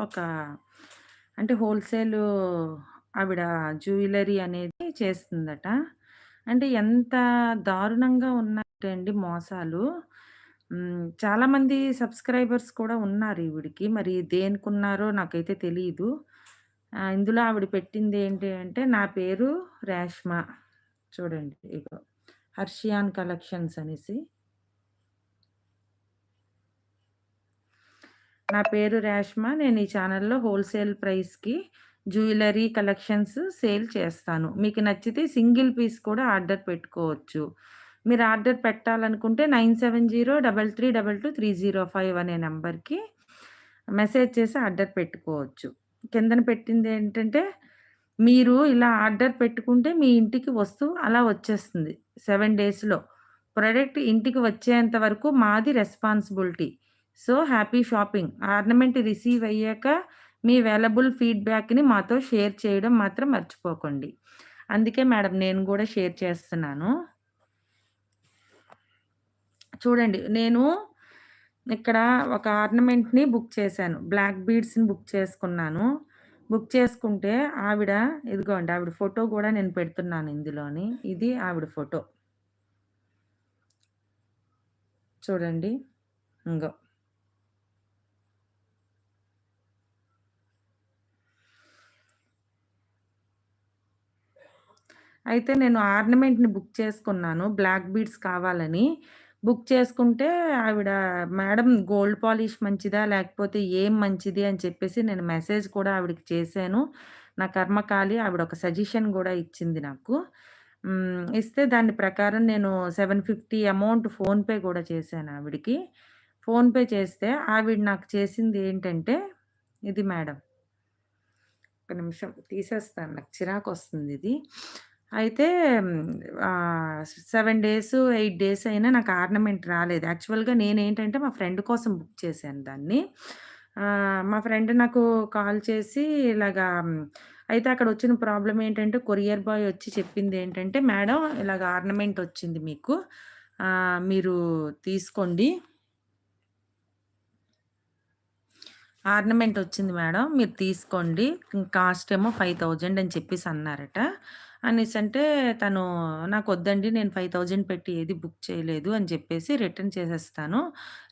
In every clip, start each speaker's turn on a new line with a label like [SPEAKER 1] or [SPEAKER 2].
[SPEAKER 1] ఒక అంటే హోల్సేల్ ఆవిడ జ్యువెలరీ అనేది చేస్తుందట. అంటే ఎంత దారుణంగా ఉన్నాయండి మోసాలు. చాలామంది సబ్‌స్క్రైబర్స్ కూడా ఉన్నారు ఈవిడికి మరి దేనికున్నారో నాకైతే తెలియదు ఇందులో ఆవిడ పెట్టింది ఏంటి అంటే, నా పేరు రేష్మ. చూడండి ఇగో హర్షియాన్ కలెక్షన్స్ అనేసి. నా పేరు రేష్మ. నేను ఈ ఛానల్లో హోల్‌సేల్ ప్రైస్‌కి జ్యువెలరీ కలెక్షన్స్ సేల్ చేస్తాను. మీకు నచ్చితే సింగిల్ పీస్ కూడా ఆర్డర్ పెట్టుకోవచ్చు. మీరు ఆర్డర్ పెట్టాలనుకుంటే 9703332305 అనే నెంబర్కి మెసేజ్ చేసి ఆర్డర్ పెట్టుకోవచ్చు. కిందన పెట్టింది ఏంటంటే మీరు ఇలా ఆర్డర్ పెట్టుకుంటే మీ ఇంటికి వస్తువు అలా వచ్చేస్తుంది సెవెన్ డేస్‌లో. ప్రొడక్ట్ ఇంటికి వచ్చేంత వరకు మాది responsibility. So, happy shopping. Ornament receive అయ్యాక మీ అవైలబుల్ ఫీడ్‌బ్యాక్‌ని మాతో షేర్ చేయడం మాత్రం మర్చిపోకండి. అందుకే మేడం నేను కూడా షేర్ చేస్తున్నాను. చూడండి నేను ఇక్కడ ఒక ఆర్నమెంట్‌ని బుక్ చేశాను. బ్లాక్ బీడ్స్‌ని బుక్ చేసుకున్నాను. బుక్ చేసుకుంటే ఆవిడ ఇదిగోండి ఆవిడ ఫోటో కూడా నేను పెడుతున్నాను ఇందులోని. ఇది ఆవిడ ఫోటో. చూడండి. ఇంకో అయితే నేను ఆర్నమెంట్‌ని బుక్ చేసుకున్నాను. బ్లాక్ బీడ్స్ కావాలని. బుక్ చేసుకుంటే ఆవిడ మేడం గోల్డ్ పాలిష్ మంచిదా? లేకపోతే ఏం మంచిది? అని చెప్పేసి నేను మెసేజ్ కూడా ఆవిడకి చేశాను. నా కర్మకాలి ఆవిడ ఒక సజెషన్ కూడా ఇచ్చింది నాకు. ఇస్తే దాని ప్రకారం నేను 750 అమౌంట్ ఫోన్‌పే కూడా చేశాను ఆవిడకి. ఫోన్‌పే చేస్తే ఆవిడ నాకు చేసింది ఏంటంటే ఇది మేడం. ఒక్క నిమిషం తీసేస్తాను. నాకు చిరాకు వస్తుంది ఇది. అయితే ఆహ్, 7 డేస్, 8 డేస్ అయినా నాకు ఆర్నమెంట్ రాలేదు. యాక్చువల్‌గా నేనేంటంటే మా ఫ్రెండ్ కోసం బుక్ చేశాను దాన్ని. ఆహ్, మా ఫ్రెండ్ నాకు కాల్ చేసి ఇలాగా అయితే అక్కడ వచ్చిన ప్రాబ్లమ్ ఏంటంటే కొరియర్ బాయ్ వచ్చి చెప్పిందేంటంటే, "మేడం ఇలాగ ఆర్నమెంట్ వచ్చింది మీకు. ఆహ్, మీరు తీసుకోండి." ఆర్నమెంట్ వచ్చింది మేడం. మీరు తీసుకోండి. కాస్ట్ ఏమో 5000 అని చెప్పేసి అన్నారట. అనేసంటే తను నాకు వద్దండి నేను 5000 పెట్టి ఏది బుక్ చేయలేదు అని చెప్పేసి రిటర్న్ చేసేస్తాను.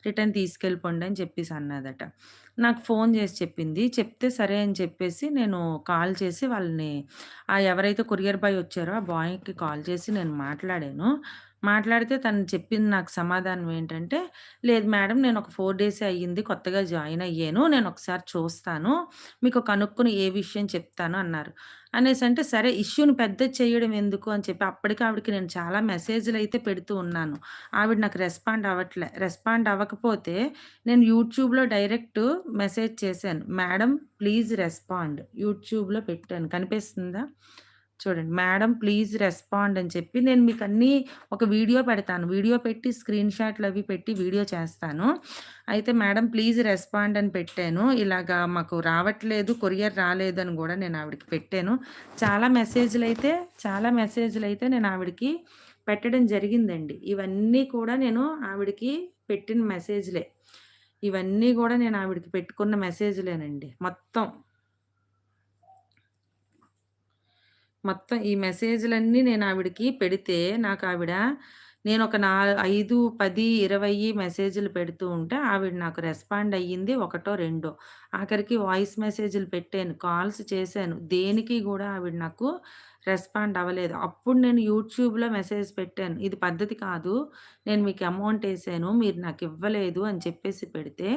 [SPEAKER 1] రిటర్న్ తీసుకెళ్ళిపోండి అని చెప్పేసి అన్నదట. నాకు ఫోన్ చేసి చెప్పింది. చెప్తే సరే అని చెప్పేసి నేను కాల్ చేసి వాళ్ళని ఆ ఎవరైతే కొరియర్ బాయ్ వచ్చారో ఆ బాయ్‌కి కాల్ చేసి నేను మాట్లాడాను. మాట్లాడితే తను చెప్పింది నాకు సమాధానం ఏంటంటే, "లేదు మేడం నేను ఒక 4 డేసే అయ్యింది. కొత్తగా జాయిన్ అయ్యాను. నేను ఒకసారి చూస్తాను. మీకు కనుక్కొని ఏ విషయం చెప్తాను" అన్నారు. అనేసంటే సరే ఇష్యూని పెద్దది చేయడం ఎందుకు అని చెప్పి అప్పటికి ఆవిడకి నేను చాలా మెసేజ్‌లయితే పెడుతూ ఉన్నాను. ఆవిడ నాకు రెస్పాండ్ అవ్వట్లే. రెస్పాండ్ అవ్వకపోతే నేను యూట్యూబ్‌లో డైరెక్ట్ మెసేజ్ చేశాను. మేడం ప్లీజ్ రెస్పాండ్ యూట్యూబ్‌లో పెట్టాను. కనిపిస్తుందా? చూడండి. మేడం ప్లీజ్ రెస్పాండ్ అని చెప్పి నేను మీకు అన్నీ ఒక వీడియో పెడతాను. వీడియో పెట్టి స్క్రీన్ షాట్లు అవి పెట్టి వీడియో చేస్తాను. అయితే మేడం ప్లీజ్ రెస్పాండ్ అని పెట్టాను. ఇలాగా మాకు రావట్లేదు. కొరియర్ రాలేదని కూడా నేను ఆవిడకి పెట్టాను. చాలా మెసేజ్లు అయితే చాలా మెసేజ్లు అయితే నేను ఆవిడకి పెట్టడం జరిగిందండి. ఇవన్నీ కూడా నేను ఆవిడకి పెట్టిన మెసేజ్‌లే. ఇవన్నీ కూడా నేను ఆవిడకి పెట్టుకున్న మెసేజ్‌లేనండి మొత్తం. మొత్తం ఈ మెసేజ్‌లన్నీ నేను ఆవిడకి పెడితే నాకు ఆవిడ నేను ఒక నా 5, 10, 20 మెసేజ్‌లు పెడుతూ ఉంటే ఆవిడ నాకు రెస్పాండ్ అయ్యింది ఒకటో, రెండో. ఆఖరికి వాయిస్ మెసేజ్‌లు పెట్టాను. కాల్స్ చేశాను. దేనికి కూడా ఆవిడ నాకు రెస్పాండ్ అవ్వలేదు. అప్పుడు నేను యూట్యూబ్‌లో మెసేజ్ పెట్టాను. ఇది పద్ధతి కాదు. నేను మీకు అమౌంట్ వేసాను మీరు నాకు ఇవ్వలేదు అని చెప్పేసి పెడితే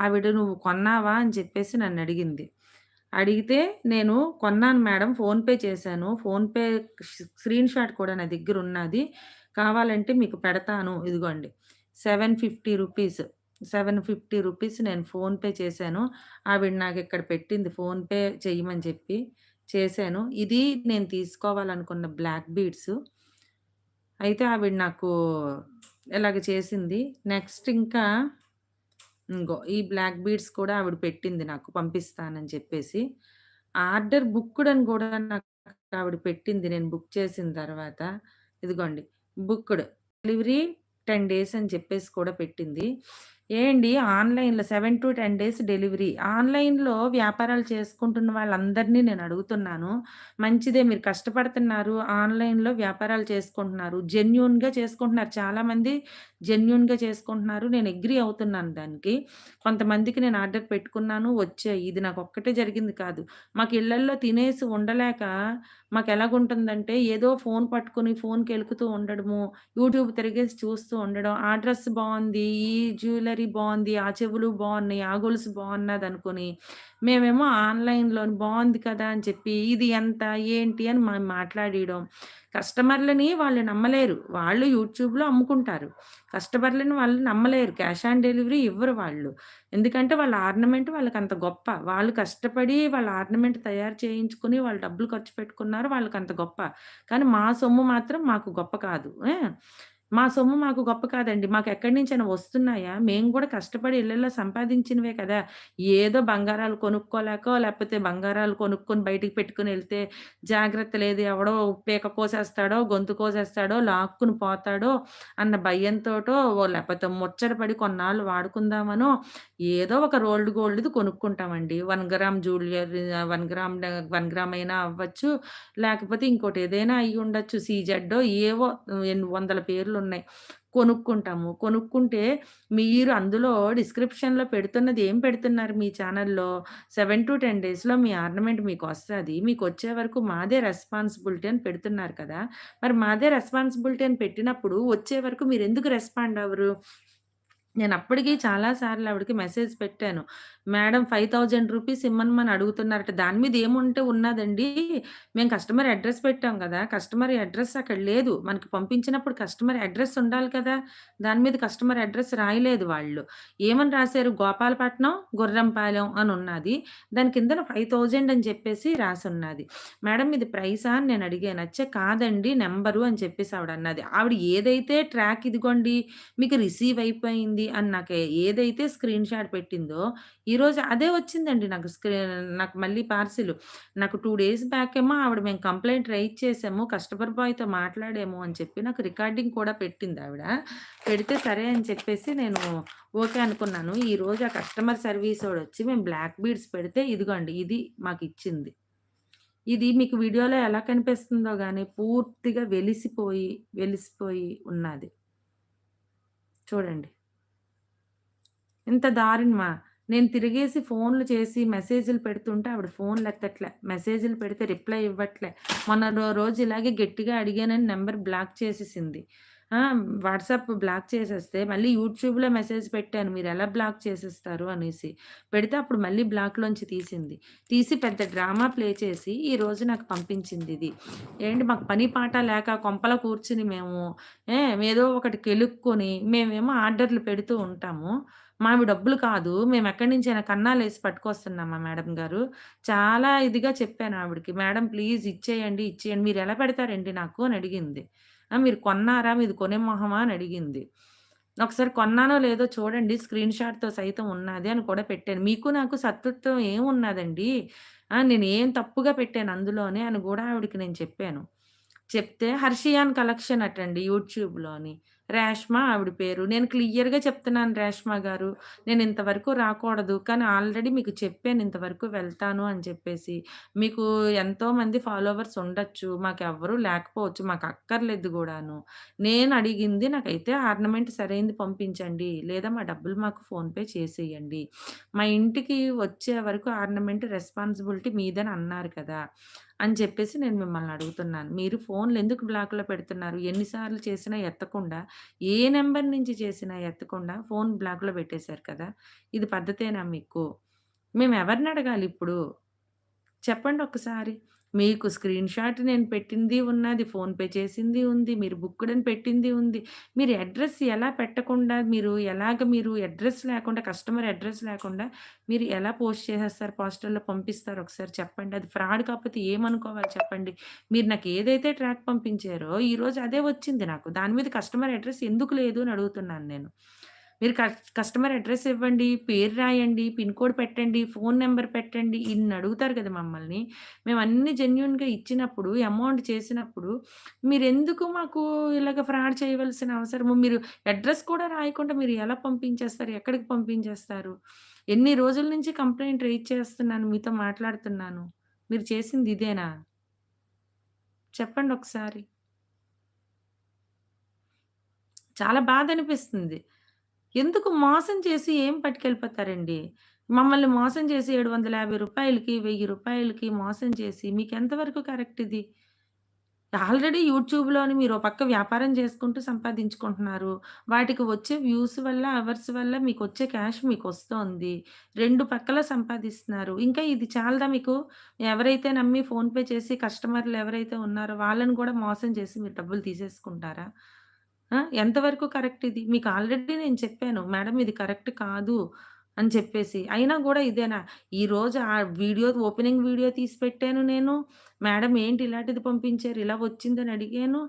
[SPEAKER 1] ఆవిడ "నువ్వు కొన్నావా?" అని చెప్పేసి నన్ను అడిగింది అడిగితే నేను కొన్నాను మేడం. ఫోన్‌పే చేశాను. ఫోన్‌పే స్క్రీన్ షాట్ కూడా నా దగ్గర ఉన్నది కావాలంటే మీకు పెడతాను. ఇదిగోండి. 750 రూపీస్. 750 రూపీస్ నేను ఫోన్‌పే చేశాను. ఆవిడ నాకు ఇక్కడ పెట్టింది ఫోన్‌పే చెయ్యమని చెప్పి. చేశాను. ఇది నేను తీసుకోవాలనుకున్న బ్లాక్ బీడ్స్. అయితే ఆవిడ నాకు ఇలాగ చేసింది. నెక్స్ట్ ఇంకా ఇంగో ఈ బ్లాక్ బీడ్స్ కూడా ఆవిడ పెట్టింది నాకు పంపిస్తానని చెప్పేసి. ఆర్డర్ బుక్డ్ అని కూడా నాకు ఆవిడ పెట్టింది నేను బుక్ చేసిన తర్వాత. ఇదిగోండి బుక్డ్. డెలివరీ 10 డేస్ అని చెప్పేసి కూడా పెట్టింది. ఏండి ఆన్‌లైన్‌లో 7-10 డేస్ డెలివరీ. ఆన్‌లైన్‌లో వ్యాపారాలు చేసుకుంటున్న వాళ్ళందరిని నేను అడుగుతున్నాను. మంచిదే మీరు కష్టపడుతున్నారు. ఆన్‌లైన్‌లో వ్యాపారాలు చేసుకుంటున్నారు. జెన్యున్గా చేసుకుంటున్నారు. చాలామంది జెన్యున్గా చేసుకుంటున్నారు. నేను అగ్రీ అవుతున్నాను దానికి. కొంతమందికి నేను ఆర్డర్ పెట్టుకున్నాను. వచ్చాయి. ఇది నాకు ఒక్కటే జరిగింది కాదు. మాకు ఇళ్ళల్లో తినేసి ఉండలేక మాకు ఎలాగుంటుందంటే ఏదో ఫోన్ పట్టుకుని ఫోన్కి వెలుకుతూ ఉండడము, యూట్యూబ్ తిరిగేసి చూస్తూ ఉండడం. ఆ డ్రెస్ బాగుంది ఈ జ్యువెలరీ బాగుంది ఆ చెవులు బాగున్నాయి ఆ గొలుసు బాగున్నది అనుకుని మేమేమో ఆన్‌లైన్‌లోని బాగుంది కదా! అని చెప్పి ఇది ఎంత? ఏంటి? అని మనం మాట్లాడీయడం. కస్టమర్‌లని వాళ్ళు నమ్మలేరు. వాళ్ళు యూట్యూబ్‌లో అమ్ముకుంటారు. కస్టమర్‌లని వాళ్ళు నమ్మలేరు. క్యాష్ ఆన్ డెలివరీ ఇవ్వరు వాళ్ళు. ఎందుకంటే వాళ్ళ ఆర్నమెంట్ వాళ్ళకి అంత గొప్ప. వాళ్ళు కష్టపడి వాళ్ళ ఆర్నమెంట్ తయారు చేయించుకొని వాళ్ళు డబ్బులు ఖర్చు పెట్టుకున్నారు. వాళ్ళకి అంత గొప్ప. కానీ మా సొమ్ము మాత్రం మాకు గొప్ప కాదు. మా సొమ్ము మాకు గొప్ప కాదండి. మాకు మాకెక్కడి నుంచైనా వస్తున్నాయా? మేము గూడా కష్టపడి ఇళ్ళల్లో సంపాదించినవే కదా! ఏదో బంగారాలు కొనుక్కోలేకో, లేకపోతే బంగారాలు కొనుక్కొని బయటికి పెట్టుకొనెళ్తే జాగ్రత్త లేదు. ఎవడో పీక కోసేస్తాడో, గొంతు కోసేస్తాడో, లాక్కుని పోతాడో అన్న భయంతోటో, ఓ లేపోతే ముచ్చట పడి కొన్నాళ్ళు వాడుకుందామనో, ఏదో ఒక రోల్డ్ గోల్డ్‌ది కొనుక్కుంటామండి. 1 గ్రామ్ జ్యువెలరీ 1 గ్రామ్ డ 1 గ్రామ్ అయినా అవ్వచ్చు. లేకపోతే ఇంకోటి ఏదైనా అయ్యుండొచ్చు. సీజెడ్డో ఏవో ఎన్ని వందల పేర్లు పేర్లున్నాయి. కొనుక్కుంటాము. కొనుక్కుంటే మీరు అందులో డిస్క్రిప్షన్‌లో పెడుతున్నది ఏం పెడుతున్నారు మీ ఛానల్‌లో 7-10 డేస్‌లో మీ ఆర్నమెంట్ మీకు వస్తుంది మీకు వచ్చే వరకు మాదే రెస్పాన్సిబిలిటీ అని పెడుతున్నారు కదా! మరి మాదే రెస్పాన్సిబిలిటీ అని పెట్టినప్పుడు వచ్చే వరకు మీరు ఎందుకు రెస్పాండ్ అవ్వరు? నేనప్పటికి చాలా సార్లు ఆవిడకి మెసేజ్ పెట్టాను. మేడం రూ. 5000 ఇమ్మనమని అడుగుతున్నారట. దాని మీద ఏముంటే ఉన్నాదండి. మేము కస్టమర్ అడ్రెస్ పెట్టాం గదా! కస్టమర్ అడ్రెస్ అక్కడ లేదు. మనకి పంపించినప్పుడు కస్టమర్ అడ్రెస్ ఉండాలి కదా! దాని మీద కస్టమర్ అడ్రెస్ రాయలేదు వాళ్ళు. ఏమని రాశారు గోపాలపట్నం, గుర్రంపాలెం అని ఉన్నాది. దాని కిందన 5000 అని చెప్పేసి రాసున్నది. మేడం ఇది ప్రైసా అని నేను అడిగాను. అచ్చా! కాదండి నంబరు అని చెప్పేసి ఆవిడన్నది. ఆవిడ ఏదైతే ట్రాక్ ఇదిగోండి మీకు రిసీవ్ అయిపోయింది అని నాకు ఏదైతే స్క్రీన్ షాట్ పెట్టిందో, ఈరోజు అదే వచ్చిందండి నాకు స్క్రీ నాకు మళ్ళీ పార్సిల్ నాకు టూ డేస్ బ్యాక్ ఏమో ఆవిడ మేము కంప్లైంట్ రైజ్ చేసాము. కస్టమర్ బాయ్‌తో మాట్లాడాము అని చెప్పి నాకు రికార్డింగ్ కూడా పెట్టింది ఆవిడ పెడితే సరే అని చెప్పేసి నేను ఓకే అనుకున్నాను. ఈరోజు ఆ కస్టమర్ సర్వీస్ వచ్చి మేము బ్లాక్ బీడ్స్ పెడితే ఇదిగోండి ఇది మాకు ఇచ్చింది ఇది మీకు వీడియోలో ఎలా కనిపిస్తుందో కానీ పూర్తిగా వెలిసిపోయి, వెలిసిపోయి ఉన్నది చూడండి. ఇంత దారుణమా? నేను తిరిగేసి ఫోన్‌లు చేసి మెసేజ్‌లు పెడుతుంటే ఆవిడ ఫోన్‌లెత్తట్లే. మెసేజ్‌లు పెడితే రిప్లై ఇవ్వట్లే. మొన్న రోజు ఇలాగే గట్టిగా అడిగానని నెంబర్ బ్లాక్ చేసేసింది. వాట్సాప్ బ్లాక్ చేసేస్తే మళ్ళీ యూట్యూబ్‌లో మెసేజ్ పెట్టాను. మీరు ఎలా బ్లాక్ చేసేస్తారు అనేసి. పెడితే అప్పుడు మళ్ళీ బ్లాక్‌లోంచి తీసింది. తీసి పెద్ద డ్రామా ప్లే చేసి ఈరోజు నాకు పంపించింది ఇది ఏంటి మాకు పని పాట లేక కొంపలో కూర్చుని మేము ఏదో ఒకటి కెలుక్కొని మేమేమో ఆర్డర్‌లు పెడుతూ ఉంటాము. మావి డబ్బులు కాదు. మేము ఎక్కడి నుంచైనా కన్నాలేసి పట్టుకొస్తున్నామా మేడం గారు? చాలా ఇదిగా చెప్పాను ఆవిడకి. మేడం ప్లీజ్ ఇచ్చేయండి, ఇచ్చేయండి. మీరు ఎలా పెడతారండి నాకు అని అడిగింది. మీరు కొన్నారా? మీది కొనే మొహమా అని అడిగింది. ఒకసారి కొన్నానో లేదో చూడండి స్క్రీన్ షాట్‌తో సైతం ఉన్నాది అని కూడా పెట్టాను. మీకు నాకు శత్రుత్వం ఏమున్నదండి నేను ఏం తప్పుగా పెట్టాను అందులోనే అని కూడా ఆవిడకి నేను చెప్పాను. చెప్తే హర్షియాన్ కలెక్షన్ అటండి యూట్యూబ్‌లోని. రేష్మ ఆవిడ పేరు. నేను క్లియర్‌గా చెప్తున్నాను రేష్మ గారు. నేను ఇంతవరకు రాకూడదు. కానీ ఆల్రెడీ మీకు చెప్పాను ఇంతవరకు వెళ్తాను అని చెప్పేసి. మీకు ఎంతోమంది ఫాలోవర్స్ ఉండొచ్చు. ఎవ్వరూ లేకపోవచ్చు. మాకు అక్కర్లేదు కూడాను నేను అడిగింది నాకైతే ఆర్నమెంట్ సరైంది పంపించండి. లేదా మా డబ్బులు మాకు ఫోన్‌పే చేసేయండి. మా ఇంటికి వచ్చే వరకు ఆర్నమెంట్ రెస్పాన్సిబిలిటీ మీదని అన్నారు కదా! అని చెప్పేసి నేను మిమ్మల్ని అడుగుతున్నాను. మీరు ఫోన్‌లు ఎందుకు బ్లాక్‌లో పెడుతున్నారు? ఎన్నిసార్లు చేసినా ఎత్తకుండా, ఏ నెంబర్ నుంచి చేసినా ఎత్తకుండా ఫోన్ బ్లాక్‌లో పెట్టేశారు కదా! ఇది పద్ధతేనా మీకు? మేము ఎవరిని అడగాలి ఇప్పుడు చెప్పండి ఒకసారి మీకు స్క్రీన్ షాట్ నేను పెట్టింది ఉన్నది. ఫోన్‌పే చేసింది ఉంది. మీరు బుక్డ్ పెట్టింది ఉంది. మీరు అడ్రస్ ఎలా పెట్టకుండా మీరు ఎలాగ మీరు అడ్రస్ లేకుండా కస్టమర్ అడ్రస్ లేకుండా మీరు ఎలా పోస్ట్ చేసేస్తారు? పోస్టర్‌లో పంపిస్తారు ఒకసారి చెప్పండి. అది ఫ్రాడ్ కాకపోతే ఏమనుకోవాలి చెప్పండి? మీరు నాకు ఏదైతే ట్రాక్ పంపించారో ఈరోజు అదే వచ్చింది నాకు. దాని మీద కస్టమర్ అడ్రస్ ఎందుకు లేదు అని అడుగుతున్నాను నేను. మీరు క కస్టమర్ అడ్రస్ ఇవ్వండి, పేరు రాయండి, పిన్ కోడ్ పెట్టండి, ఫోన్ నెంబర్ పెట్టండి. ఇన్ని అడుగుతారు కదా మమ్మల్ని. మేము అన్ని జెన్యున్గా ఇచ్చినప్పుడు, అమౌంట్ చేసినప్పుడు, మీరెందుకు మాకు ఇలాగ ఫ్రాడ్ చేయవలసిన అవసరము? మీరు అడ్రస్ కూడా రాయకుండా మీరు ఎలా పంపించేస్తారు? ఎక్కడికి పంపించేస్తారు? ఎన్ని రోజుల నుంచి కంప్లైంట్ రైజ్ చేస్తున్నాను, మీతో మాట్లాడుతున్నాను. మీరు చేసింది ఇదేనా? చెప్పండి ఒకసారి చాలా బాధ అనిపిస్తుంది ఎందుకు మోసం చేసి ఏం పట్టుకెళ్ళిపోతారండి? మమ్మల్ని మోసం చేసి ఏడు వందల యాభై రూపాయలకి వెయ్యి రూపాయలకి మోసం చేసి మీకు ఎంతవరకు కరెక్ట్ ఇది? ఆల్రెడీ యూట్యూబ్‌లోని మీరు పక్క వ్యాపారం చేసుకుంటూ సంపాదించుకుంటున్నారు. వాటికి వచ్చే వ్యూస్ వల్ల, అవర్స్ వల్ల మీకు వచ్చే క్యాష్ మీకు వస్తుంది రెండు పక్కల సంపాదిస్తున్నారు. ఇంకా ఇది చాలదా మీకు? ఎవరైతే నమ్మి ఫోన్‌పే చేసి కస్టమర్లు ఎవరైతే ఉన్నారో వాళ్ళని కూడా మోసం చేసి మీరు డబ్బులు తీసేసుకుంటారా? ఆ! ఎంతవరకు కరెక్ట్ ఇది? మీకు ఆల్రెడీ నేను చెప్పాను. మేడం ఇది కరెక్ట్ కాదు అని చెప్పేసి. అయినా గూడా ఇదేనా? ఈరోజు ఆ వీడియో ఓపెనింగ్ వీడియో తీసి పెట్టాను నేను. మేడం ఏంటి ఇలాంటిది పంపించారు, ఇలా వచ్చిందని అడిగాను.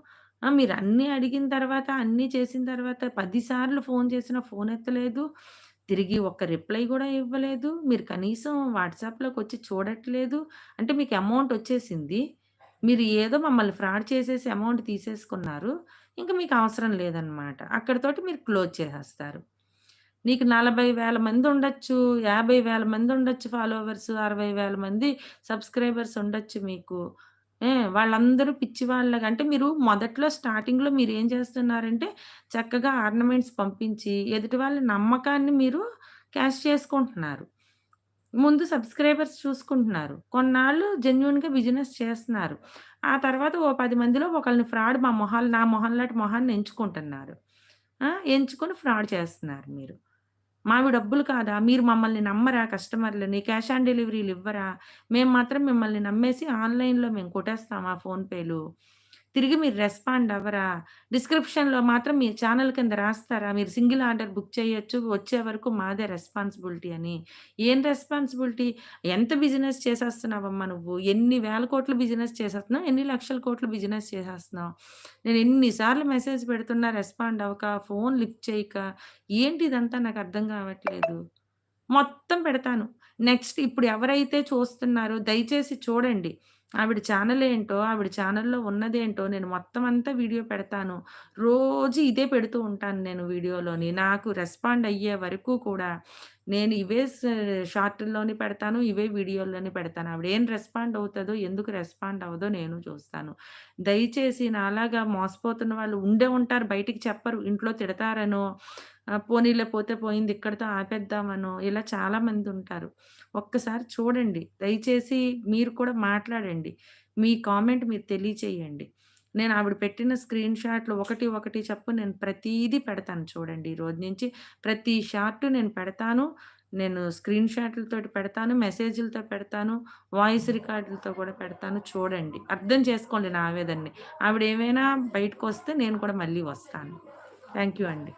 [SPEAKER 1] ఆ! అన్నీ అడిగిన తర్వాత, అన్నీ చేసిన తర్వాత 10 సార్లు ఫోను చేసినా ఫోను ఎత్తలేదు. తిరిగి ఒక్క రిప్లై గూడా ఇవ్వలేదు. మీరు కనీసం వాట్సాప్‌లోకొచ్చి చూడట్లేదు. అంటే మీకు అమౌంట్ వచ్చేసింది. మీరు ఏదో మమ్మల్ని ఫ్రాడ్ చేసేసి అమౌంట్ తీసేసుకున్నారు. ఇంకా మీకు అవసరం లేదనమాట. అక్కడితోటి మీరు క్లోజ్ చేసేస్తారు. నీకు 40,000 మందుండొచ్చు, 50,000 మందుండొచ్చు ఫాలోవర్స్, అరవై వేల మంది సబ్‌స్క్రైబర్స్ ఉండొచ్చు మీకు. వాళ్ళందరూ వాళ్ళందరూ పిచ్చివాళ్ళగా అంటే మీరు మొదట్లో స్టార్టింగ్‌లో మీరు ఏం చేస్తున్నారంటే, చక్కగా ఆర్నమెంట్స్ పంపించి, ఎదుటి వాళ్ళ నమ్మకాన్ని మీరు క్యాష్ చేసుకుంటున్నారు. ముందు సబ్‌స్క్రైబర్స్ చూసుకుంటున్నారు. కొన్నాళ్ళు జెన్యున్గా బిజినెస్ చేస్తున్నారు. ఆ తర్వాత ఓ పది మందిలో ఒకరిని ఫ్రాడ్ మా మొహాలు నా మొహం లాంటి మొహాన్ని ఎంచుకుంటున్నారు. ఎంచుకొని ఫ్రాడ్ చేస్తున్నారు మీరు. మావి డబ్బులు కాదా? మీరు మమ్మల్ని నమ్మరా కస్టమర్లని? క్యాష్ ఆన్ డెలివరీలు ఇవ్వరా? మేము మాత్రం మిమ్మల్ని నమ్మేసి ఆన్‌లైన్‌లో మేము కొట్టేస్తామా ఫోన్‌పేలు? తిరిగి మీరు రెస్పాండ్ అవ్వరా? డిస్క్రిప్షన్‌లో మాత్రం మీ ఛానల్ కింద రాస్తారా? మీరు సింగిల్ ఆర్డర్ బుక్ చేయొచ్చు. వచ్చే వరకు మాదే రెస్పాన్సిబిలిటీ అని. ఏం రెస్పాన్సిబిలిటీ? ఎంత బిజినెస్ చేసేస్తున్నావమ్మా నువ్వు? ఎన్ని వేల కోట్ల బిజినెస్ చేసేస్తున్నావు? ఎన్ని లక్షల కోట్ల బిజినెస్ చేసేస్తున్నావు? నేను ఎన్నిసార్లు మెసేజ్ పెడుతున్నా రెస్పాండ్ అవ్వక, ఫోన్ లిఫ్ట్ చేయక, ఏంటి ఇదంతా నాకు అర్థం కావట్లేదు. మొత్తం పెడతాను. నెక్స్ట్ ఇప్పుడు ఎవరైతే చూస్తున్నారో దయచేసి చూడండి. ఆవిడ ఛానల్ ఏంటో, ఆవిడ ఛానల్లో ఉన్నదేంటో నేను మొత్తం అంతా వీడియో పెడతాను. రోజు ఇదే పెడుతూ ఉంటాను నేను వీడియోలోని. నాకు రెస్పాండ్ అయ్యే వరకు కూడా నేను ఇవే స్ పెడతాను. ఇవే వీడియోల్లోని పెడతాను. ఆవిడ ఏం రెస్పాండ్ అవుతుందో ఎందుకు రెస్పాండ్ అవ్వదో నేను చూస్తాను. దయచేసి నాలాగా మోసపోతున్న వాళ్ళు ఉండే ఉంటారు. బయటికి చెప్పరు. ఇంట్లో తిడతారనో, పోనీలే పోతే పోయింది ఇక్కడితో ఆపేద్దామనో ఇలా చాలామంది ఉంటారు ఒక్కసారి చూడండి. దయచేసి మీరు కూడా మాట్లాడండి. మీ కామెంట్ మీరు తెలియచేయండి. నేను ఆవిడ పెట్టిన స్క్రీన్ షాట్‌లు ఒకటి, ఒకటి చెప్పు నేను ప్రతీది పెడతాను చూడండి. ఈ రోజు నుంచి ప్రతి షార్ట్ నేను పెడతాను. నేను స్క్రీన్ షాట్లతో పెడతాను. మెసేజ్‌లతో పెడతాను. వాయిస్ రికార్డులతో కూడా పెడతాను. చూడండి. అర్థం చేసుకోండి నా ఆవేదన్ని ఆవిడ ఏమైనా బయటకొస్తే నేను కూడా మళ్ళీ వస్తాను. థ్యాంక్ యూ అండి.